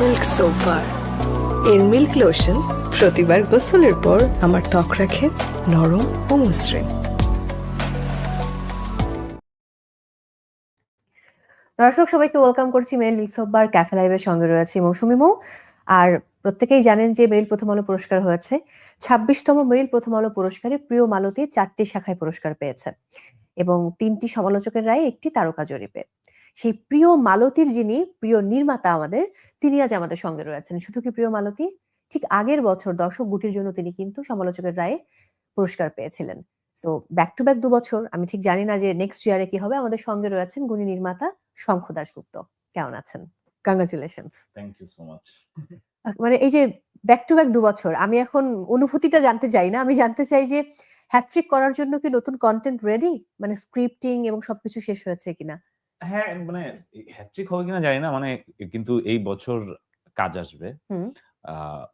Milk এর milk lotion প্রতিবার গোসলের পর আমার ত্বক রাখে নরম ও মসৃণ দর্শক, সবাইকে ওয়েলকাম করছি মেরিল মিক্সবার ক্যাফে লাইভের সঙ্গে রয়েছে মৌসুমি মৌ। আর প্রত্যেকেই জানেন যে মেরিল প্রথম আলো পুরস্কার হয়েছে। ছাব্বিশতম মেরিল প্রথম আলো পুরস্কারে প্রিয় মালতী চারটি শাখায় পুরস্কার পেয়েছে। এবং তিনটি সমালোচকের রায়ে একটি তারকা জরিপে। সেই প্রিয় মালতীর যিনি প্রিয় নির্মাতা আমাদের তিনি আজ আমাদের সঙ্গে রয়েছেন। শুধু কি প্রিয় মালতী? ঠিক আগের বছর দর্শক গুটির জন্য তিনি কিন্তু সমালোচকের রায়ে পুরস্কার পেয়েছিলেন। সো ব্যাক টু ব্যাক দু বছর আমি ঠিক জানি না যে নেক্সট ইয়ারে কি হবে। আমাদের সঙ্গে রয়েছেন গুণী নির্মাতা শঙ্খ দাশগুপ্ত। কেমন আছেন? Congratulation thank you so much মানে এই যে ব্যাক টু ব্যাক দু বছর আমি এখন অনুভূতিটা জানতে চাই না। আমি জানতে চাই যে হ্যাট্রিক করার জন্য কি নতুন কন্টেন্ট রেডি মানে স্ক্রিপ্টিং এবং সবকিছু শেষ হয়েছে কিনা? হ্যাঁ মানে হ্যাট্রিক হবে কিনা জানি না মানে কিন্তু এই বছর কাজ আসবে হুম।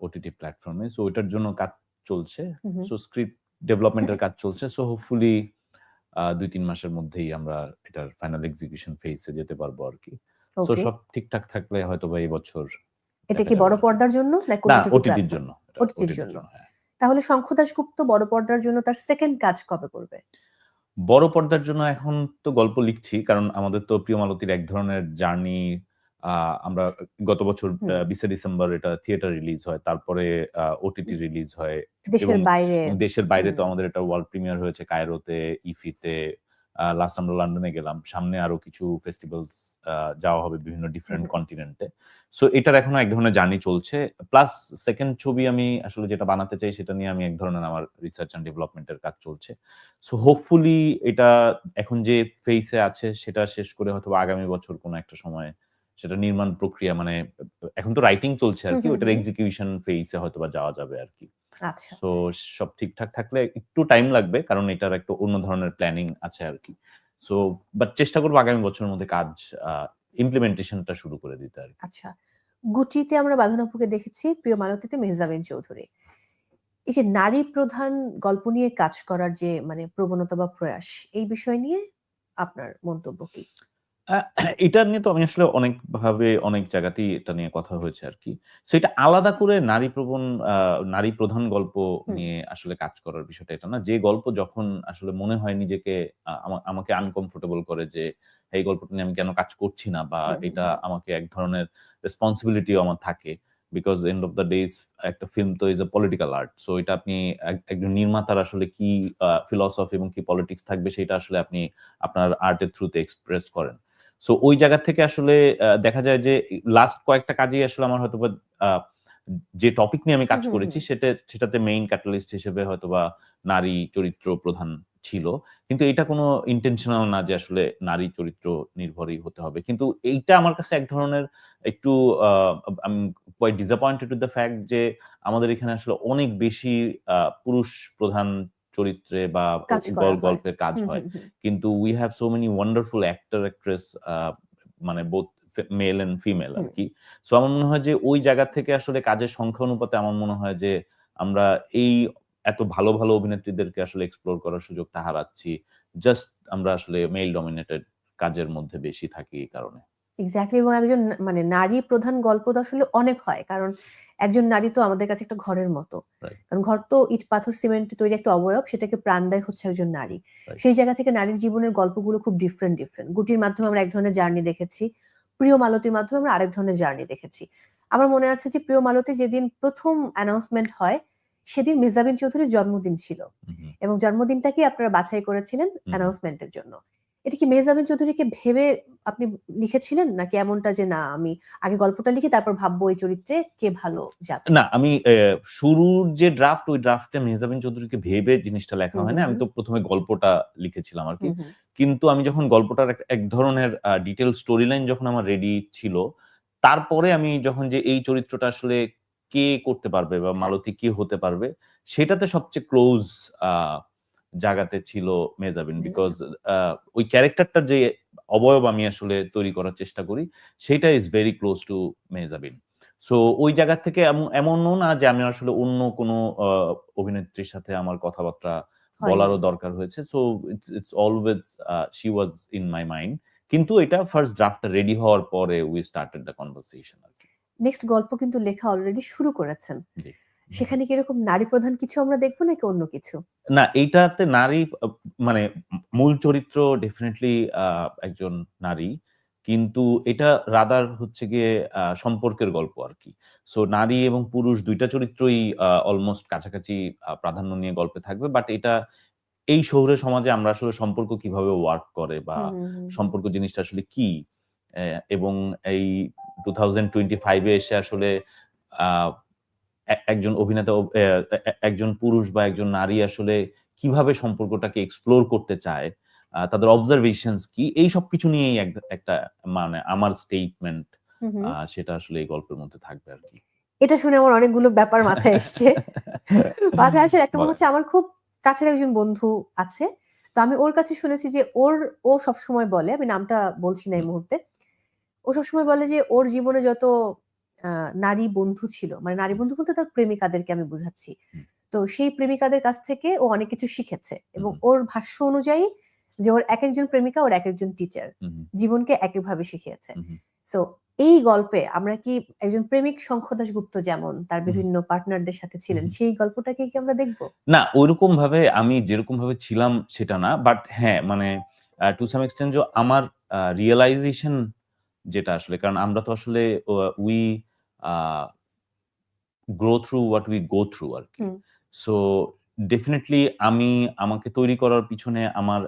ওটিটি প্ল্যাটফর্মে সো ওইটার জন্য কাজ চলছে। সো স্ক্রিপ্ট ডেভেলপমেন্টের কাজ চলছে। সো হোপফুলি দুই তিন মাসের মধ্যেই আমরা এটার ফাইনাল এক্সিকিউশন ফেজে যেতে পারব আর কি। সো সব ঠিকঠাক থাকলে হয়তো বা এই বছর এটা কি বড় পর্দার জন্য নাকি ওটিটির জন্য এটা OTT র OTT র জন্য। তাহলে শঙ্খ দাশগুপ্ত বড় পর্দার জন্য তার সেকেন্ড কাজ কবে করবে? বড় পর্দার জন্য এখন তো গল্প লিখছি কারণ আমাদের তো প্রিয় মালতীর এক ধরনের জার্নি আমরা গত বছর বিশে ডিসেম্বর এটা থিয়েটার রিলিজ হয় তারপরে ওটিটি রিলিজ হয় দেশের বাইরে। দেশের বাইরে তো আমাদের এটা ওয়ার্ল্ড প্রিমিয়ার হয়েছে কায়রোতে ইফিতে লাস্ট আমরা লন্ডনে গেলাম সামনে আরও কিছু ফেস্টিভ্যালস যাওয়া হবে বিভিন্ন ডিফারেন্ট কন্টিনেন্টে সো এটার এখনও এক ধরনের জার্নি চলছে। প্লাস সেকেন্ড ছবি আমি আসলে যেটা বানাতে চাই সেটা নিয়ে আমি এক ধরনের আমার রিসার্চ অ্যান্ড ডেভেলপমেন্টের কাজ চলছে। সো হোপফুলি এটা এখন যে ফেসে আছে সেটা শেষ করে হয়তো আগামী বছর কোনো একটা সময় সেটা নির্মাণ প্রক্রিয়া মানে এখন তো রাইটিং চলছে আর কি ওটার এক্সিকিউশন ফেসে হয়তো বা যাওয়া যাবে আর কি। সো সব ঠিকঠাক থাকলে একটু টাইম লাগবে কারণ এটার একটা অন্য ধরনের প্ল্যানিং আছে আর কি সো বাট চেষ্টা করব আগামী বছরের মধ্যে কাজ ইমপ্লিমেন্টেশনটা শুরু করে দিতে আর আচ্ছা। গুটিতে আমরা বাঁধানপুকে দেখেছি প্রিয় মালতীতে মেহজাবিন চৌধুরী। এই যে নারী প্রধান গল্প নিয়ে কাজ করার যে মানে প্রবণতা বা প্রয়াস এই বিষয় নিয়ে আপনার মন্তব্য কি? এটা নিয়ে তো আমি আসলে অনেক ভাবে অনেক জায়গাতেই এটা নিয়ে কথা হয়েছে আর কি। সো এটা আলাদা করে নারী প্রবণ নারী প্রধান গল্প নিয়ে আসলে কাজ করার বিষয়টা এটা না। যে গল্প যখন আসলে মনে হয় নিজেকে আমাকে আনকমফোর্টেবল করে যে এই গল্পটা নিয়ে আমি কেন কাজ করছি না? বা এটা আমাকে এক ধরনের রেসপন্সিবিলিটিও আমার থাকে। Because end of the days একটা ফিল্ম তো is a political art so এটা আপনি একজন নির্মাতার আসলে কি ফিলসফি এবং কি পলিটিক্স থাকবে সেটা আসলে আপনি আপনার আর্টের থ্রুতে এক্সপ্রেস করেন। সো ওই জায়গা থেকে আসলে দেখা যায় যে লাস্ট কয়েকটা কাজেই আসলে আমার হয়তো যে টপিক নিয়ে আমি কাজ করেছি সেটা সেটাতে মেইন ক্যাটালিস্ট হিসেবে হয়তোবা নারী চরিত্র প্রধান ছিল। কিন্তু এটা কোনো ইন্টেনশনাল না যে আসলে নারী চরিত্র নির্ভরই হতে হবে। কিন্তু এইটা আমার কাছে এক ধরনের একটু quite disappointed with the fact যে আমাদের এখানে আসলে অনেক বেশি আহ, পুরুষ প্রধান চরিত্রে বা গল্পের কাজ হয়। কিন্তু we have so many wonderful actor actress মানে বোথ মেল এন্ড ফিমেল আর কি সো আমার মনে হয় যে ওই জায়গা থেকে আসলে কাজের সংখ্যা অনুপাতে আমার মনে হয় যে আমরা এই এত ভালো ভালো অভিনেত্রীদেরকে আসলে এক্সপ্লোর করার সুযোগটা হারাচ্ছি। জাস্ট আমরা আসলে মেল ডমিনেটেড কাজের মধ্যে বেশি থাকি এই কারণে। এক্স্যাক্টলি এবং একজন মানে নারী প্রধান গল্প তো আসলে অনেক হয়। কারণ একজন নারী তো আমাদের কাছে একটা ঘরের মতো। কারণ ঘর তো ইট পাথর সিমেন্ট তৈরি একটা অবয়ব সেটাকে প্রাণ দেয় হচ্ছে একজন নারী। সেই জায়গা থেকে নারীর জীবনের গল্পগুলো খুব ডিফারেন্ট ডিফারেন্ট গুটির মাধ্যমে আমরা এক ধরনের জার্নি দেখেছি প্রিয় মালতীর মাধ্যমে আমরা আরেক ধরনের জার্নি দেখেছি। আমার মনে আছে যে প্রিয় মালতী যেদিন প্রথম অ্যানাউন্সমেন্ট হয় সেদিন মেজাবিন চৌধুরীর জন্মদিন ছিল। এবং জন্মদিনটাকে আপনারা বাছাই করেছিলেন। অ্যানাউন্সমেন্টের জন্য। এটা কি মেহজাবিন চৌধুরীকে ভেবে আপনি লিখেছিলেন? নাকি এমনটা যে না আমি আগে গল্পটা লিখি তারপর ভাববো এই চরিত্রে কে ভালো যাবে না আমি শুরুর যে ড্রাফট ওই ড্রাফটে মেহজাবিন চৌধুরীকে ভেবে জিনিসটা লেখা হয় না আমি তো প্রথমে গল্পটা লিখেছিলাম আর কি। কিন্তু আমি যখন গল্পটার এক- এক ধরনের ডিটেল স্টোরি লাইন যখন আমার রেডি ছিল তারপরে আমি যখন যে এই চরিত্রটা আসলে কে করতে পারবে বা হ্যাঁ। মালতী কে হতে পারবে সেটাতে সবচেয়ে ক্লোজ জায়গাতে ছিল মেজাবিন। বিকজ ওই ক্যারেক্টারটার যে অবয়ব আমি আসলে তৈরি করার চেষ্টা করি সেটা is very close to Mejabin. So ওই জায়গা থেকে এমনও না যে আমি আসলে অন্য কোনো অভিনেত্রীর সাথে আমার কথাবার্তা বলারও দরকার হয়েছে। So it's it's always she was in my mind কিন্তু এটা ফার্স্ট ড্রাফটটা রেডি হওয়ার পরে উই স্টার্টেড দ্য কনভারসেশন আর নেক্সট গল্প কিন্তু লেখা অলরেডি শুরু করেছেন। সেখানে কি এরকম নারী প্রধান কিছু আমরা দেখব নাকি অন্য কিছু? না এইটাতে নারী মানে মূল চরিত্র ডেফিনেটলি একজন নারী। কিন্তু এটা রাদার হচ্ছে গিয়ে সম্পর্কের গল্প আর কি। সো নারী এবং পুরুষ দুইটা চরিত্রই অলমোস্ট কাছাকাছি প্রাধান্য নিয়ে গল্পে থাকবে। বাট এটা এই শহুরে সমাজে আমরা আসলে সম্পর্ক কীভাবে ওয়ার্ক করে বা। সম্পর্ক জিনিসটা আসলে কি? এবং এই টু থাউজেন্ড টোয়েন্টি ফাইভে এসে আসলে একজন অভিনেতা একজন পুরুষ বা একজন নারী আসলে কীভাবে সম্পর্কটাকে এক্সপ্লোর করতে চায় তাদের অবজারভেশনস কি এই সব কিছু নিয়েই একটা মানে আমার স্টেটমেন্ট। সেটা আসলে এই গল্পের মধ্যে থাকবে আর কি। এটা শুনে আমার অনেকগুলো ব্যাপার মাথায় এসছে। মাথায় আসার একটা মনে হচ্ছে আমার খুব কাছের একজন বন্ধু আছে তো আমি ওর কাছে শুনেছি যে ওর ও সবসময় বলে আমি নামটা বলছি না এই মুহূর্তে ও সবসময় বলে যে ওর জীবনে যত নারী বন্ধু ছিল। মানে নারী বন্ধু বলতে তার প্রেমিকাদেরকে আমি বুঝাচ্ছি। তো সেই প্রেমিকাদের কাছ থেকে ও অনেক কিছু শিখেছে এবং ওর ভাষ্য অনুযায়ী যে ওর এক একজন প্রেমিকা ওর এক একজন টিচার জীবনকে একইভাবে শিখিয়েছে। সো এই গল্পে আমরা কি একজন প্রেমিক শঙ্খদাস গুপ্ত যেমন তার বিভিন্ন পার্টনারদের সাথে ছিলেন সেই গল্পটাকে কি আমরা দেখব? না ওইরকম ভাবে আমি যেরকম ভাবে ছিলাম সেটা না বাট হ্যাঁ মানে টু সাম এক্সটেন্ট আমার রিয়েলাইজেশন যেটা আসলে কারণ আমরা তো আসলে we grow through what we go through আর কি সো ডেফিনেটলি আমি আমাকে তৈরি করার পিছনে আমার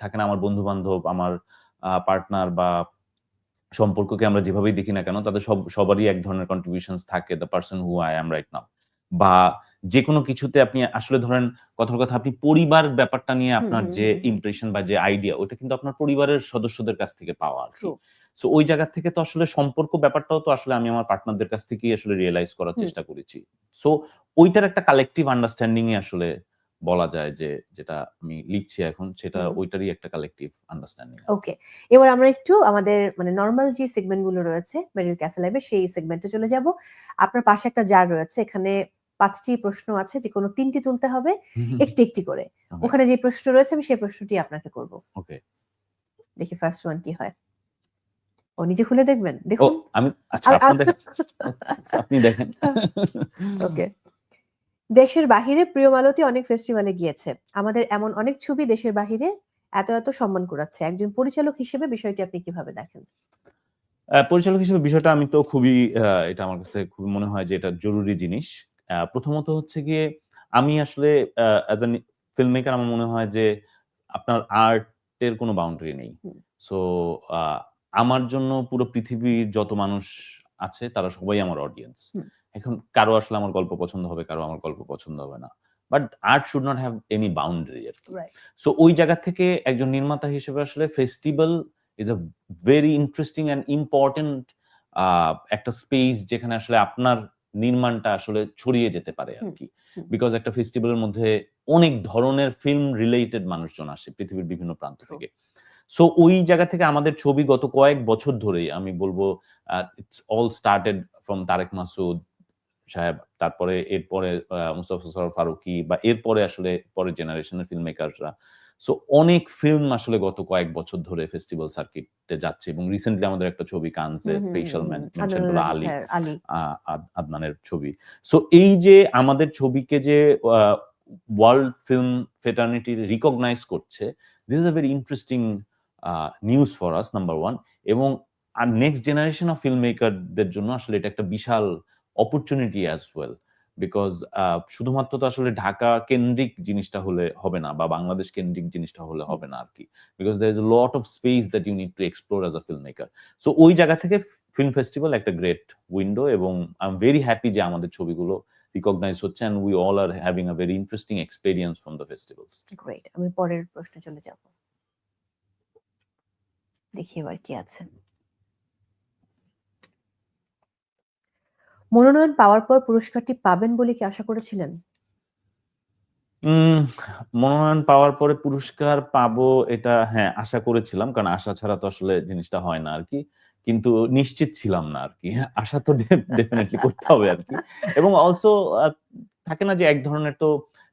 থাকে না আমার বন্ধু বান্ধব আমার পার্টনার বা সম্পর্ককে আমরা যেভাবেই দেখি না কেন তাদের সব সবারই এক ধরনের কন্ট্রিবিউশন থাকে the person who I am right now বা যে কোনো কিছুতে আপনি আসলে ধরেন কথার কথা আপনি পরিবার ব্যাপারটা নিয়ে আপনার যে। ইমপ্রেশন বা যে আইডিয়া ওটা কিন্তু আপনার পরিবারের সদস্যদের কাছ থেকে পাওয়া. সো ওই জায়গা থেকে তো আসলে সম্পর্ক ব্যাপারটাও তো আসলে আমি আমার পার্টনারদের কাছ থেকেই আসলে রিয়েলাইজ করার চেষ্টা করেছি। সো ওইটার একটা কালেকটিভ আন্ডারস্ট্যান্ডিং এ আসলে বলা যায় যে যেটা আমি লিখছি এখন সেটা ওইটারই একটা কালেকটিভ আন্ডারস্ট্যান্ডিং ওকে এবার আমরা একটু আমাদের মানে নর্মাল যে সেগমেন্টগুলো রয়েছে মেরিল ক্যাফে লাইভে সেই সেগমেন্টে চলে যাব। আপনার পাশে একটা জার রয়েছে এখানে পাঁচটি প্রশ্ন আছে যে কোনো তিনটি তুলতে হবে একটি একটি করে। ওখানে যে প্রশ্ন রয়েছে আমি সেই প্রশ্নটি আপনাকে করব। ওকে দেখি ফার্স্ট ওয়ান কি হয়। ও নিজে খুলে দেখবেন? দেখুন। আমি আচ্ছা আপনাদের আপনি দেখেন। ওকে। দেশের বাহিরে প্রিয় মালতী অনেক ফেস্টিভ্যালে গিয়েছে। আমাদের এমন অনেক ছবি দেশের বাহিরে এত এত সম্মান কুড়াচ্ছে। একজন পরিচালক হিসেবে বিষয়টি আপনি কীভাবে দেখেন? পরিচালক হিসেবে বিষয়টা আমি তো খুবই এটা আমার কাছে খুবই মনে হয় যে এটা জরুরি জিনিস। প্রথমত হচ্ছে গিয়ে আমি আসলে অ্যাজ এ ফিল্ম মেকার আমার মনে হয় যে আপনার আর্টের কোনো বাউন্ডারি নেই। সো আমার জন্য পুরো পৃথিবীর যত মানুষ আছে তারা সবাই আমার অডিয়েন্স এখন কারও আসলে আমার গল্প পছন্দ হবে কারও আমার গল্প পছন্দ হবে না। But art should not have any boundary R so ওই জায়গা থেকে একজন নির্মাতা হিসেবে আসলে festival is a very interesting and important একটা স্পেস যেখানে আসলে আপনার নির্মাণটা আসলে ছড়িয়ে যেতে পারে আর কি। বিকজ একটা ফেস্টিভ্যালের মধ্যে অনেক ধরনের ফিল্ম রিলেটেড মানুষজন আসে পৃথিবীর বিভিন্ন প্রান্ত. থেকে। সো ওই জায়গা থেকে আমাদের ছবি গত কয়েক বছর ধরেই আমি বলব it's all started from Tareque Masud সাহেব তারপরে এরপরে মুস্তাফা সরোয়ার ফারুকি বা এরপরে আসলে পরের জেনারেশনের ফিল্ম মেকাররা সো অনেক ফিল্ম আসলে গত কয়েক বছর ধরে ফেস্টিভ্যাল সার্কিটে যাচ্ছে এবং রিসেন্টলি আমাদের একটা ছবি কানসে স্পেশাল রাজীব আলী আদ- আদনানের ছবি। সো এই যে আমাদের ছবিকে যে ওয়ার্ল্ড ফিল্ম ফেটার্নিটি রিকগনাইজ করছে this is a very interesting news for us number one এবং, আর নেক্সট জেনারেশন অফ ফিল্ম মেকারদের জন্য আসলে এটা একটা বিশাল অপরচুনিটি অ্যাজ ওয়েল বিকজ শুধুমাত্র তো আসলে ঢাকা কেন্দ্রিক জিনিসটা হলে হবে না, বা বাংলাদেশ কেন্দ্রিক জিনিসটা হলে হবে না আর কি because there is a lot of space that you need to explore as a film maker so ওই জায়গা থেকে ফিল্ম ফেস্টিভ্যাল একটা গ্রেট উইন্ডো এবং আই এম ভেরি হ্যাপি যে আমাদের ছবিগুলো রিকগনাইজ হচ্ছে and we all are having a very interesting experience from the festivals great আমি পরের প্রশ্নে চলে যাব। দেখি এবার কি আছে। মনোনয়ন পাওয়ার পর পুরস্কারটি পাবেন বলে কি আশা করেছিলেন? উম, মনোনয়ন পাওয়ার পরে পুরস্কার পাবো এটা হ্যাঁ আশা করেছিলাম কারণ আশা ছাড়া তো আসলে জিনিসটা হয় না আর কি। কিন্তু নিশ্চিত ছিলাম না আর কি আশা তো ডেফিনেটলি করতে হবে আর কি। এবং অলসো থাকে না যে এক ধরনের তো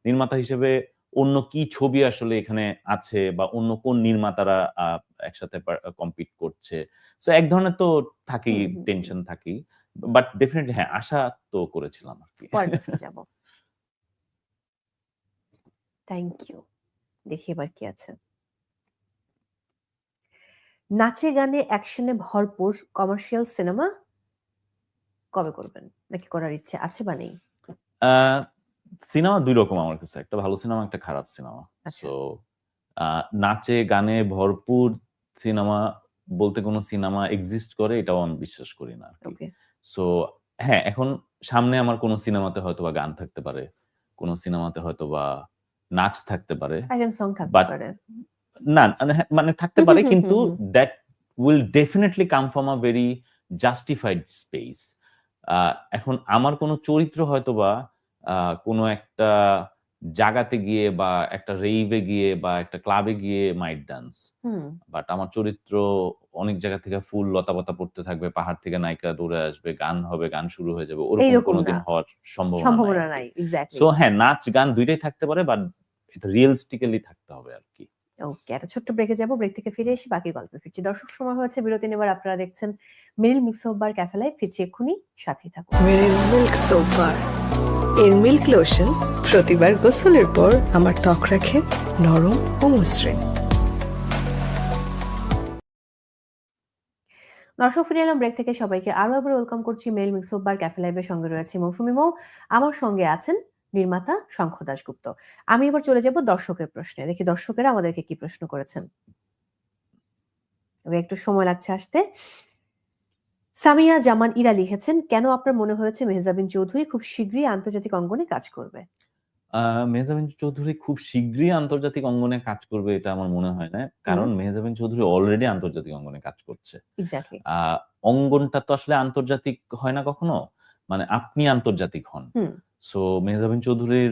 নির্মাতা হিসেবে অন্য কি ছবি আসলে এখানে আছে বা অন্য কোন নির্মাতারা একসাথে কম্পিট করছে? সো এক ধরনের তো হুম। টেনশন থাকেই। বাট ডেফিনেটলি হ্যাঁ আশা তো করেছিলাম আর কি। যাব। থ্যাংক ইউ দেখি এবার কি আছে। নাচে গানে অ্যাকশনে ভরপুর কমার্শিয়াল সিনেমা কবে করবেন? নাকি করার ইচ্ছে আছে বা নেই? সিনেমা দুই রকম আমার কাছে। একটা ভালো সিনেমা একটা খারাপ সিনেমা। আচ্ছা। সো নাচে গানে ভরপুর সিনেমা বলতে কোনো সিনেমা এক্সিস্ট করে এটাও আমি বিশ্বাস করি না সো হ্যাঁ এখন সামনে আমার কোনো সিনেমাতে হয়তো বা গান থাকতে পারে কোনো সিনেমাতে হয়তো বা নাচ থাকতে পারে। না মানে হ্যাঁ, মানে থাকতে পারে কিন্তু that will definitely come from a very justified space এখন আমার কোনো চরিত্র হয়তো বা কোনো একটা জায়গাতে গিয়ে বা একটা রেইভে গিয়ে বা একটা ক্লাবে গিয়ে মাইট ডান্স বাট আমার চরিত্র অনেক জায়গা থেকে ফুল লতা পাতা পড়তে থাকবে পাহাড় থেকে নায়িকা দৌড়ে আসবে গান হবে গান শুরু হয়ে যাবে ওরকম কোনোদিন হওয়ার সম্ভাবনা নাই সো হ্যাঁ নাচ গান দুইটাই থাকতে পারে বাট এটা রিয়েলিস্টিক্যালি থাকতে হবে আর কি। ওকে একটা ছোট্ট ব্রেকে যাব ব্রেক থেকে ফিরে এসে বাকি গল্পে ফিরছি। দর্শক সময় হয়েছে বিরতি নেবার আপনারা দেখছেন মিরিল মিক্স অফ বার ক্যাফেলায় ফিরছি এক্ষুনি। সাথেই থাকুন। মেরিল মিল্ক সোপ বার এর মিল্ক লোশন প্রতিবার গোসলের পর আমার ত্বক রাখে নরম ও মসৃণ। দর্শক ফিরে এলাম ব্রেক থেকে। সবাইকে আরও একবার ওয়েলকাম করছি male mix of bar cafe লাইভের সঙ্গে রয়েছে মৌসুমি মৌ। আমার সঙ্গে আছেন নির্মাতা শঙ্খ দাশগুপ্ত। আমি এবার চলে যাব দর্শকের প্রশ্নে। দেখি দর্শকেরা আমাদেরকে কি প্রশ্ন করেছেন। একটু সময় লাগছে আসতে। সামিয়া জামান ইরা লিখেছেন কেন আপনার মনে হয়েছে মেহজাবিন চৌধুরী খুব শীঘ্রই আন্তর্জাতিক অঙ্গনে কাজ করবে? মেহজাবিন চৌধুরী খুব শীঘ্রই আন্তর্জাতিক অঙ্গনে কাজ করবে এটা আমার মনে হয় না। কারণ মেহজাবিন চৌধুরী অলরেডি আন্তর্জাতিক অঙ্গনে কাজ করছে। অঙ্গনটা তো আসলে আন্তর্জাতিক হয় না কখনো? মানে আপনি আন্তর্জাতিক হন। সো মেহজাবিন চৌধুরীর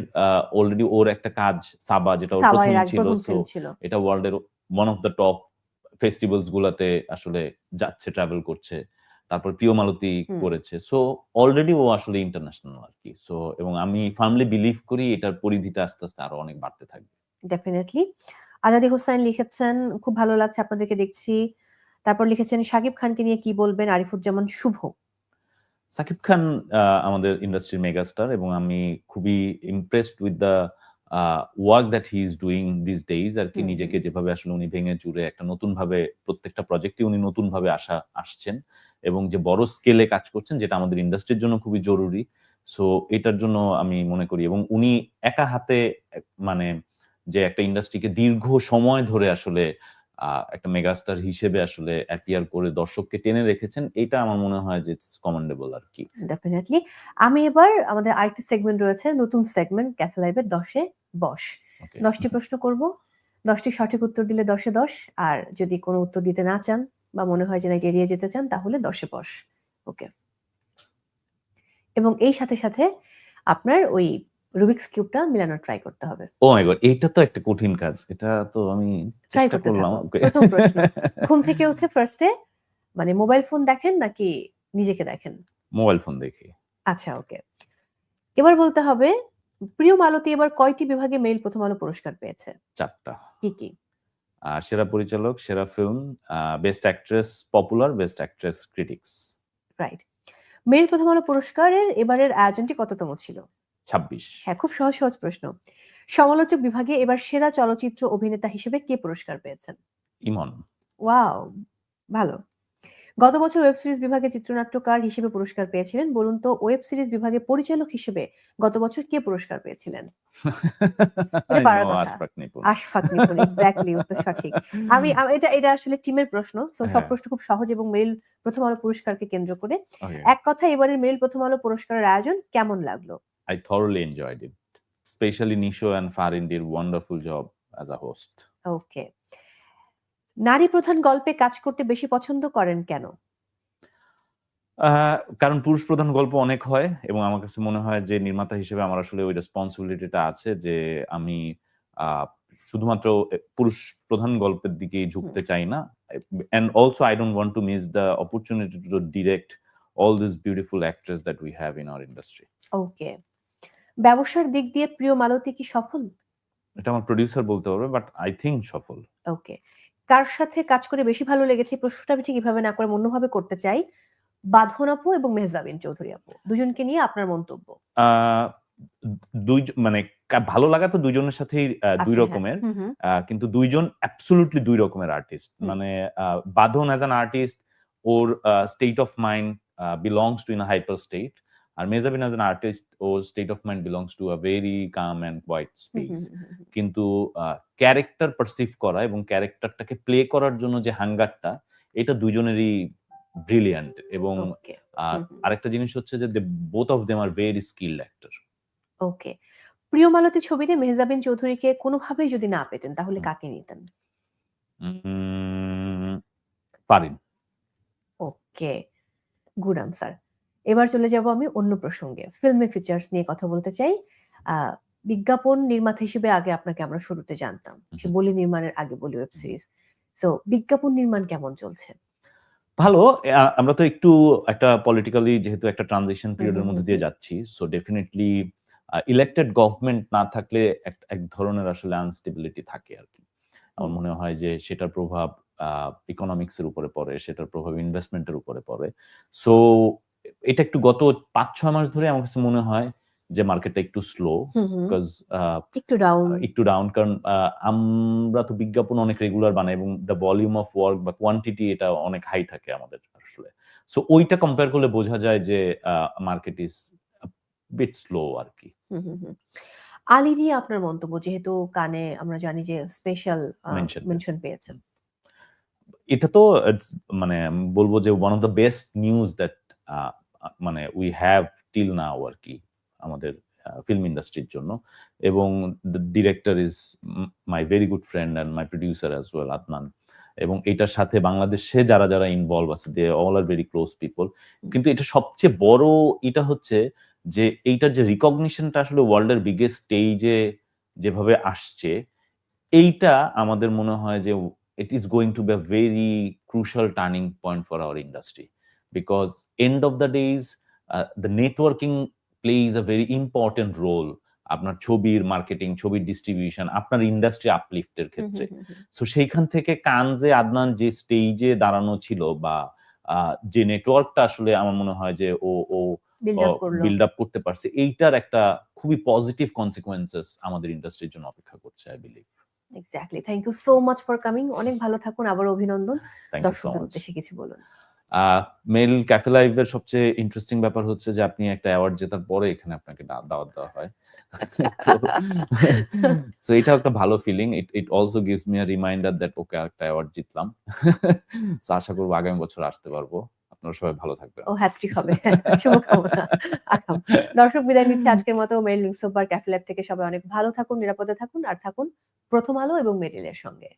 অলরেডি ওর একটা কাজ সাবা যেটা ওর প্রথম ছিল এটা ওয়ার্ল্ডের one of the top festivals গুলাতে আসলে যাচ্ছে ট্রাভেল করছে। তারপর প্রিয় মালতী করেছে। সো অলরেডি ও আসলে ইন্টারন্যাশনাল আর কি। সো এবং আমি ফার্মলি বিলিভ করি এটার পরিধিটা আস্তে আস্তে আরও অনেক বাড়তে থাকবে। ডেফিনেটলি আজাদি হোসেন লিখেছেন খুব ভালো লাগছে আপনাদেরকে দেখছি। তারপর লিখেছেন শাকিব খানকে নিয়ে কি বলবেন? আরিফুজ্জামান শুভ। সাকিব খান আমাদের ইন্ডাস্ট্রির মেগাস্টার এবং আমি খুবই impressed with the work that he is doing this days আর কি। নিজেকে যেভাবে আসলে উনি ভেঙে চুরে একটা নতুন ভাবে প্রত্যেকটা প্রজেক্টে উনি নতুন ভাবে আসা আসছেন। এবং যে বড় স্কেলে কাজ করছেন যেটা আমাদের ইন্ডাস্ট্রির জন্য খুবই জরুরি সো এটার জন্য আমি মনে করি এবং উনি একা হাতে মানে যে একটা ইন্ডাস্ট্রিকে দীর্ঘ সময় ধরে আসলে একটা মেগাস্টার হিসেবে আসলে অ্যাপিয়ার করে দর্শককে টেনে রেখেছেন এটা আমার মনে হয় যে কমেন্ডেবল আর কি। ডেফিনেটলি আমি এবার আমাদের আরেকটি সেগমেন্ট রয়েছে নতুন সেগমেন্ট ক্যাফে লাইভের দশে বস। দশটি প্রশ্ন করব দশটি সঠিক উত্তর দিলে দশে দশ আর যদি কোনো উত্তর দিতে না চান বা মনে হয় যে না এটা এড়িয়ে যেতে চান তাহলে দশে বস। ওকে। এবং এই সাথে সাথে আপনার ওই রুবিক্স কিউবটা মিলানোর ট্রাই করতে হবে। ও মাই গড এইটা তো একটা কঠিন কাজ। এটা তো আমি চেষ্টা করলাম। Okay. প্রথম প্রশ্ন। ঘুম থেকে উঠে ফার্স্টে মানে মোবাইল ফোন দেখেন নাকি নিজেকে দেখেন? মোবাইল ফোন দেখি। আচ্ছা ওকে। এবার বলতে হবে প্রিয় মালতী এবার কয়টি বিভাগে মেইল প্রথম আলো পুরস্কার পেয়েছে? চারটা। কি কি? সেরা পরিচালক সেরা film best actress popular best actress critics right mail প্রথম আলো পুরস্কারের এবারের আয়োজনটি কততম ছিল? ছাব্বিশ। হ্যাঁ খুব সহজ সহজ প্রশ্ন। সমালোচক বিভাগে এবার সেরা চলচ্চিত্র অভিনেতা হিসেবে কে পুরস্কার পেয়েছেন? ইমন। ওয়াও ভালো। গত বছর ওয়েব সিরিজ বিভাগে চিত্রনাট্যকার হিসেবে পুরস্কার পেয়েছিলেন বলুন তো ওয়েব সিরিজ বিভাগে পরিচালক হিসেবে গত বছর কে পুরস্কার পেয়েছিলেন। আশফাক। এক্স্যাক্টলি উত্তর সঠিক আমি এটা এটা আসলে টিমের প্রশ্ন তো সব হ্যাঁ। প্রশ্ন খুব সহজ এবং মেল প্রথম আলো পুরস্কারকে কেন্দ্র করে এক কথা এবারের মেল প্রথম আলো পুরস্কারের আয়োজন কেমন লাগল I thoroughly enjoyed it. Especially Nisho and Farin did wonderful job as a host. ওকে নারী প্রধান গল্পে কাজ করতে বেশি পছন্দ করেন কেন? কারণ পুরুষ প্রধান গল্প অনেক হয় এবং আমার কাছে মনে হয় যে নির্মাতা হিসেবে আমার আসলে ওই রেসপন্সিবিলিটিটা আছে যে আমি শুধুমাত্র পুরুষ প্রধান গল্পের দিকে ঝুঁকতে চাই না। And also I don't want to miss the opportunity to direct all this beautiful actress that we have in our industry okay ব্যবসার দিক দিয়ে প্রিয় মালতী কি সফল? এটা আমার প্রোডিউসার বলতে পারবে বাট আই থিঙ্ক সফল। ওকে কার সাথে কাজ করে বেশি ভালো লেগেছে প্রশ্নটা আমি ঠিক এভাবে না করে অন্যভাবে করতে চাই। বাঁধন আপু এবং মেহজাবিন চৌধুরী আপু দুজনকে নিয়ে আপনার মন্তব্য। আহ, দুই মানে ভালো লাগা তো দুইজনের সাথেই দুই আচ্ছা, হ্যাঁ। রকমের। হুম, আহ, কিন্তু দুইজন অ্যাবসলুটলি দুই রকমের আর্টিস্ট মানে Badhon as an artist or state of mind belongs to in hyper state R Mehazabien as an artist O state of mind belongs to a very calm and quite space. কিন্তু ক্যারেক্টার পারসিভ করা এবং ক্যারেক্টারটাকে play করার জন্য যে হাঙ্গারটা এটা দুজনেরই brilliant এবং। আরেকটা জিনিস হচ্ছে যে both of them are very skilled actor okay Priyo Maloti ছবিতে মেহজাবিন চৌধুরীকে কোনোভাবেই যদি না পেতেন তাহলে কাকে নিতেন? পারিন ওকে গুড আনসার এবার চলে যাব আমি অন্য প্রসঙ্গে। ফিল্মে ফিচার্স নিয়ে কথা বলতে চাই। বিজ্ঞাপন নির্মাতা হিসেবে আগে আপনাকে আমরা শুরুতে জানতাম সে বলি নির্মাণের আগে বলি ওয়েব সিরিজ সো বিজ্ঞাপন নির্মাণ কেমন চলছে? ভালো। আমরা তো একটু একটা পলিটিক্যালি যেহেতু একটা ট্রানজিশন পিরিয়ডের মধ্যে দিয়ে যাচ্ছি সো ডেফিনেটলি ইলেক্টেড গভর্নমেন্ট না থাকলে এক এক ধরনের আসলে আনস্টেবিলিটি থাকে আর কি। আমার মনে হয় যে সেটার প্রভাব ইকোনমিক্স এর উপরে পড়ে সেটার প্রভাব ইনভেস্টমেন্টের উপরে পড়ে। সো এটা একটু গত পাঁচ ছয় মাস ধরে আমার কাছে মনে হয় যে মার্কেটটা একটু স্লো। বিকজ একটু ডাউন একটু ডাউন কারণ আমরা তো বিজ্ঞাপন অনেক রেগুলার বানাই এবং দ্য ভলিউম অফ ওয়ার্ক বা কোয়ান্টিটি এটা অনেক হাই থাকে আমাদের আসলে। সো ওইটা কম্পেয়ার করলে বোঝা যায় যে মার্কেট ইজ বিট স্লো আর কি। আলী নিয়ে আপনার মন্তব্য যেহেতু কানে আমরা জানি যে স্পেশাল মেনশন পেয়েছেন এটা তো মানে বলব যে one of the best news that মানে উই হ্যাভ টিল নাও আর কি আমাদের ফিল্ম ইন্ডাস্ট্রির জন্য। এবং director is my very good friend and my producer as well Adnan এবং এটার সাথে বাংলাদেশে যারা যারা ইনভলভ আছে they all are very close people কিন্তু এটা সবচেয়ে বড় এটা হচ্ছে যে এইটার যে রিকগনিশনটা আসলে ওয়ার্ল্ডের বিগেস্ট স্টেজে যেভাবে আসছে, এইটা আমাদের মনে হয় যে it is going to be a very crucial turning point for our industry because end of the days uh, the networking plays a very important role. আপনার ছবির মার্কেটিং ছবির ডিস্ট্রিবিউশন আপনার ইন্ডাস্ট্রি আপলিফটের ক্ষেত্রে। সো সেইখান থেকে কানজে আদনান যে স্টেজে দাঁড়ানো ছিল বা যে নেটওয়ার্কটা আসলে আমার মনে হয় যে ও ও বিল্ড আপ করতে পারছে এইটার একটা খুবই পজিটিভ কনসিকুয়েন্সেস আমাদের ইন্ডাস্ট্রির জন্য অপেক্ষা করছে I believe exactly thank you so much for coming অনেক ভালো থাকুন। আবার অভিনন্দন। দর্শকদের উদ্দেশ্যে কিছু বলুন। মেল ক্যাফে লাইভের সবচেয়ে ইন্টারেস্টিং ব্যাপার হচ্ছে যে আপনি একটা অ্যাওয়ার্ড জেতার পরে এখানে আপনাকে দাওয়াত দেওয়া হয়। সো এটা একটা ভালো feeling it it also gives me a reminder that okay একটা অ্যাওয়ার্ড জিতলাম। সো আশা করব আগামী বছর আসতে পারব। আপনারা সবাই ভালো থাকবেন। ও হ্যাপি হবে। শুভকামনা। দর্শক বিদায় নিচ্ছে আজকের মতো মেল লিংস ক্যাফে ল্যাব থেকে। সবাই অনেক ভালো থাকুন নিরাপদে থাকুন আর থাকুন প্রথম আলো এবং মেরিলের সঙ্গে।